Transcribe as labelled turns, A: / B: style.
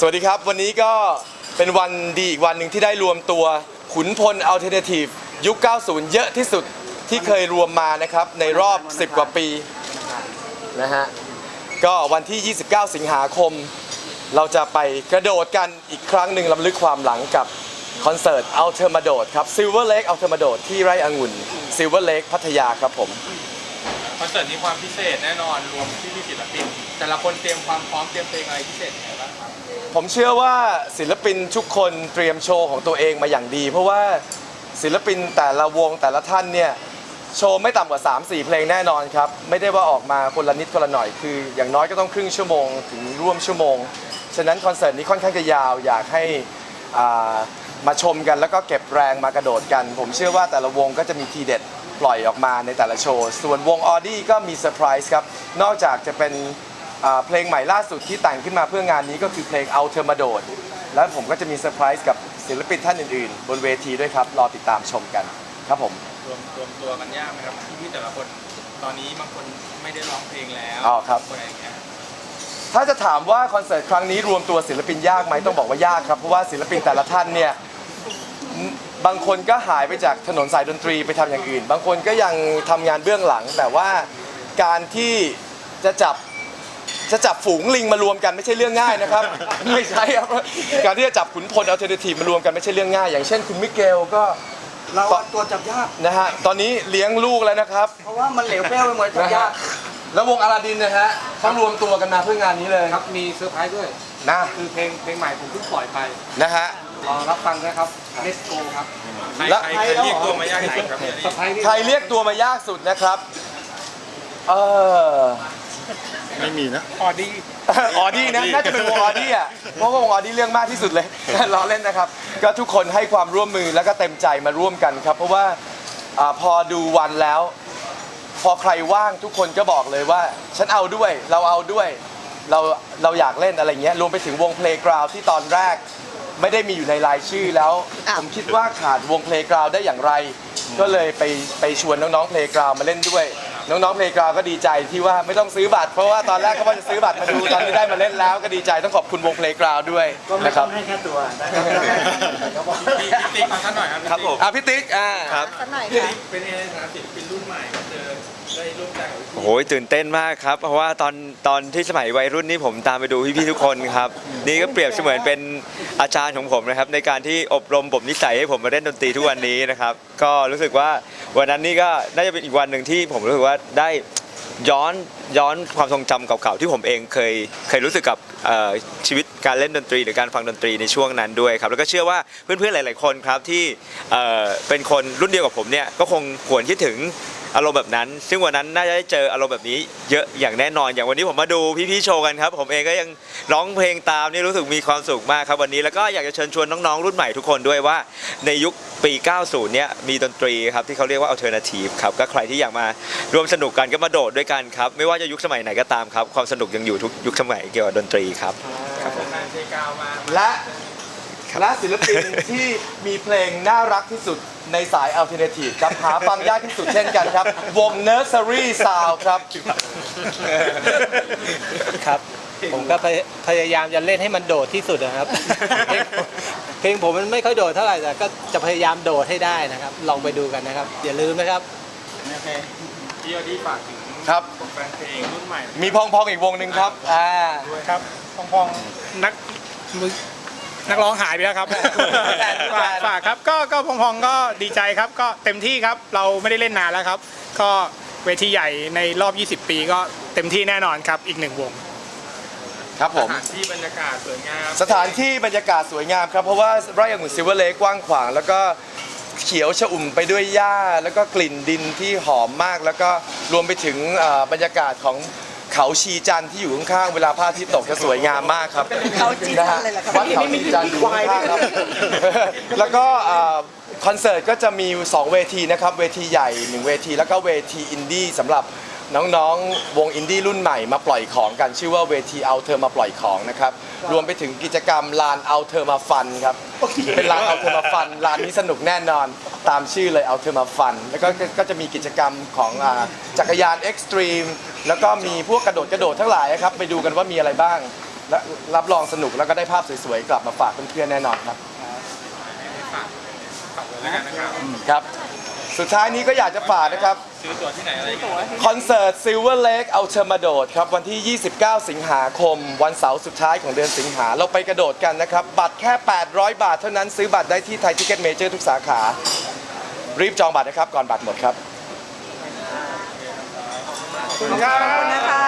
A: สวัสดีครับ วันนี้ก็เป็นวันดีอีกวันหนึ่งที่ได้รวมตัว ขุนพลอัลเทอร์เนทีฟยุค 90 เยอะที่สุดที่เคยรวมมานะครับ ในรอบ 10 กว่าปีนะฮะก็วันที่ 29 สิงหาคม เราจะไปกระโดดกันอีกครั้งหนึ่งลำลึกความหลังกับคอนเสิร์ตอัลเทอร์มาโดดครับ Silver Lake อัลเทอร์มาโดดที่ไร่องุ่น Silver Lake พัทยาครับผม
B: คอนเสิร์ตนี้ความพิเศษแน่นอนรวมที่มีศิลปินแต่ละคนเตรียมความพร้อมเตรียมเพลงอะไรพิเศษยังไงบ้างครับ
A: ผมเชื่อว่าศิลปินทุกคนเตรียมโชว์ของตัวเองมาอย่างดี เพราะว่าศิลปินแต่ละวงแต่ละท่านเนี่ยโชว์ไม่ต่ำกว่า 3-4 เพลงแน่นอนครับ ไม่ได้ว่าออกมาคนละนิดคนละหน่อยคือ อย่างน้อยก็ต้องครึ่งชั่วโมงถึงร่วมชั่วโมง ฉะนั้นคอนเสิร์ตนี้ค่อนข้างจะยาวอยากให้อ่ามาชมกันแล้วก็เก็บแรงมากระโดดกัน ผมเชื่อว่าแต่ละวงก็จะมีทีเด็ดปล่อยออกมาในแต่ละโชว์ ส่วนวงออดี้ก็มีเซอร์ไพรส์ครับ นอกจากจะเป็น อ่าเพลงใหม่ล่าสุดที่แต่งขึ้นมาเพื่องานนี้ก็คือเพลงเอาเธอมาโดด แล้วผมก็จะมีเซอร์ไพรส์กับศิลปินท่านอื่นๆ บนเวทีด้วยครับ รอติดตามชมกันครับผม
B: รวมรวมตัวกันยากไหมครับที่แต่ละคนตอนนี้บางคนไม่ได้ร้องเพลงแล้ว
A: อ๋อครับ
B: คนอะไรอย่างเงี้ย
A: ถ้าจะถามว่าคอนเสิร์ตครั้งนี้รวมตัวศิลปินยากไหมต้องบอกว่ายากครับ เพราะว่าศิลปินแต่ละท่านเนี่ยมบางคนก็หายไปจากถนนสายดนตรีไปทำอย่างอื่น บางคนก็ยังทำงานเบื้องหลัง แต่ว่าการที่จะจับ จะจับฝูงลิงมารวมกันไม่ใช่เรื่องง่ายนะครับ ไม่ใช่ครับการที่จะจับขุนพลอัลเทอร์เนทีฟมารวมกันไม่ใช่เรื่องง่าย อย่างเช่นคุณมิเกลก็
C: เราอะตัวจับยาก
A: นะฮะตอนนี้เลี้ยงลูกแล้วนะครับ
C: เพราะว่ามันเหลวแป้วไปหมดจับ
A: นะ
C: ยา
A: ฮะ
C: ก
A: แล้ววงอาราดินนะฮะเขารวมตัวกันมาเพื่องานนี้เลย
D: ครับมีเซอร์ไพรส์ด้วย
A: นะ
D: คือเพลงเพลงใหม่ผมเพิ่งปล่อยไป
A: นะฮะ
D: รอรับฟังด้วยครับ Let's go ครับ
B: ใคร
A: แล้ว
B: ใครใครเรียกตัวมายากที่สุดครับเนี่ย
D: เซอร์ไพรส์นี่
A: ใครเรียกตัวมายากสุดนะครับเออ
E: ไม่มีนะ
B: ออดี้
A: ออดี้นะ น่าจะเป็นวงออดี้อะ เพราะว่าวงออดี้เรื่องมากที่สุดเลย ล้อเล่นนะครับ ก็ทุกคนให้ความร่วมมือแล้วก็เต็มใจมาร่วมกันครับ เพราะว่าอาพอดูวันแล้ว พอใครว่างทุกคนก็บอกเลยว่า ฉันเอาด้วย เราเอาด้วย เราเราอยากเล่นอะไรเงี้ย รวมไปถึงวง Playground ที่ตอนแรก ไม่ได้มีอยู่ในรายชื่อแล้ว ผมคิดว่าขาดวง Playground ได้อย่างไร ก็เลยไปไปชวนน้องๆ Playground มาเล่นด้วย น้องๆ Playground ก็ดีใจที่ว่าไม่ต้องซื้อบัตร เพราะว่าตอนแรกเขาว่าจะซื้อบัตรมาดูตอนนี้ได้มาเล่นแล้วก็ดีใจต้องขอบคุณวง Playground ด้วย
C: ก็ไม่
A: นะค
C: ต้
A: รั
C: อบงให้แค่ตัวนะครับ
B: พี่พี่ติ๊กมาสักหน่อยครับ
A: ครับผมอะพี่ติ๊กอ่า
F: สักหน่อย
B: พี่
F: ค่ะ
B: ติ๊กเป็นยังไงในฐานะศิลปินรุ่นใหม่มาเจอ
G: โอ้โหตื่นเต้นมากครับ เพราะว่าตอนตอนที่สมัยวัยรุ่นนี่ผมตามไปดูพี่ๆทุกคนครับ นี่ก็เปรียบเสมือนเป็นอาจารย์ของผมนะครับ ในการที่อบรมบ่มนิสัยให้ผมมาเล่นดนตรีทุกวันนี้นะครับ ก็รู้สึกว่าวันนั้นนี่ก็น่าจะเป็นอีกวันหนึ่งที่ผมรู้สึกว่าได้ย้อนย้อนความทรงจำเก่าๆที่ผมเองเคยเคยรู้สึกกับชีวิตการเล่นดนตรี หรือการฟังดนตรีในช่วงนั้นด้วยครับแล้วก็เชื่อว่าเพื่อนๆหลาย ๆคนครับที่เอ่อเป็นคนรุ่นเดียวกับผมเนี่ยก็คงหวนคิดถึง อารมณ์แบบนั้น ซึ่งวันนั้นน่าจะได้เจออารมณ์แบบนี้เยอะอย่างแน่นอน อย่างวันนี้ผมมาดูพี่ๆโชว์กันครับ ผมเองก็ยังร้องเพลงตามนี่รู้สึกมีความสุขมากครับวันนี้ แล้วก็อยากจะเชิญชวนน้องๆรุ่นใหม่ทุกคนด้วยว่า ในยุคปี 90 เนี่ยมีดนตรีครับที่เขาเรียกว่า alternative ครับ ก็ใครที่อยากมาร่วมสนุกกันก็มาโดดด้วยกันครับ ไม่ว่าจะยุคสมัยไหนก็ตามครับ ความสนุกยังอยู่ทุกยุคสมัยเกี่ยวกับดนตรีครับครับผม
B: แฟนเพลงกาวมา
A: และ และศิลปินที่มีเพลงน่ารักที่สุดในสายอัลเทอร์เนทีฟครับหาฟังยากที่สุดเช่นกันครับ วง Nursery Sound ครับ
D: ครับ ผมก็พยพยายามจะเล่นให้มันโดดที่สุดนะครับ เพลงเพลงผมมันไม่ค่อยโดดเท่าไหร่แต่ก็จะพยายามโดดให้ได้นะครับ ลองไปดูกันนะครับ อย่าลืมนะครับ
B: พี่ออดี้ฝากถึง
A: ครับ
B: แฟนเพลงรุ่นใหม่
A: มีพองพองอีกวงหนึ่งครับ อ่า
H: ครับ พองพองนักมือ นักร้องหายไปแล้วครับฝากฝากครับก็ก็พองพองก็ดีใจครับ ก็เต็มที่ครับเราไม่ได้เล่นนานแล้วครับ ก็เวทีใหญ่ในรอบ 20 ปีก็เต็มที่แน่นอนครับอีกหนึ่งวง
A: ครับผม
B: สถานที่บรรยากาศสวยงาม
A: สถานที่บรรยากาศสวยงามครับ เพราะว่าไร่องุ่นซิลเวอร์เลกกว้างขวาง แล้วก็เขียวชอุ่มไปด้วยหญ้า แล้วก็กลิ่นดินที่หอมมาก แล้วก็รวมไปถึงเอ่อบรรยากาศของ เขาชีจันทร์ที่อยู่ข้างๆเวลาพระอาทิตย์ตกจะสวยงามมากครับ
C: เขาชีจันทร์เลยเหรอครับ
A: วัดเขาชีจันทร์อยู่ข้างๆครับ แล้วก็เอ่อคอนเสิร์ตก็จะมี 2 เวทีนะครับ เวทีใหญ่ 1 เวที แล้วก็เวทีอินดี้สำหรับ น้องๆ วงอินดี้รุ่นใหม่มาปล่อยของกันชื่อว่าเวทีเอาเธอมาปล่อยของนะครับ รวมไปถึงกิจกรรมลานเอาเธอมาฟันครับ เป็นลานเอาเธอมาฟันลานนี้สนุกแน่นอนตามชื่อเลยเอาเธอมาฟัน แล้วก็ก็จะมีกิจกรรมของอ่าจักรยานเอ็กซ์ตรีมแล้วก็มีพวกกระโดดกระโดดทั้งหลายครับ ไปดูกันว่ามีอะไรบ้างและรับรองสนุกแล้วก็ได้ภาพสวยๆกลับมาฝากเพื่อนๆแน่นอนครับ
B: ฝากเลยแล้วกันนะครับ
A: ครับ สุดท้ายนี้ก็อยากจะฝากนะครับ
B: ซื้อตั๋วที่ไหนอะไรยังไง
A: คอนเสิร์ต Silver Lake Ultima d o d ครับ วันที่ 29 สิงหาคม วันเสาร์สุดท้ายของเดือนสิงหา เราไปกระโดดกันนะครับ บัตรแค่ 800 บาทเท่านั้นซื้อบัตรได้ที่ไทยทิเก็ตเมเจอร์ทุกสาขา รีบจองบัตรนะครับ ก่อนบัตรหมดครับ
C: ขอบคุณนะคะ
A: ไม่มี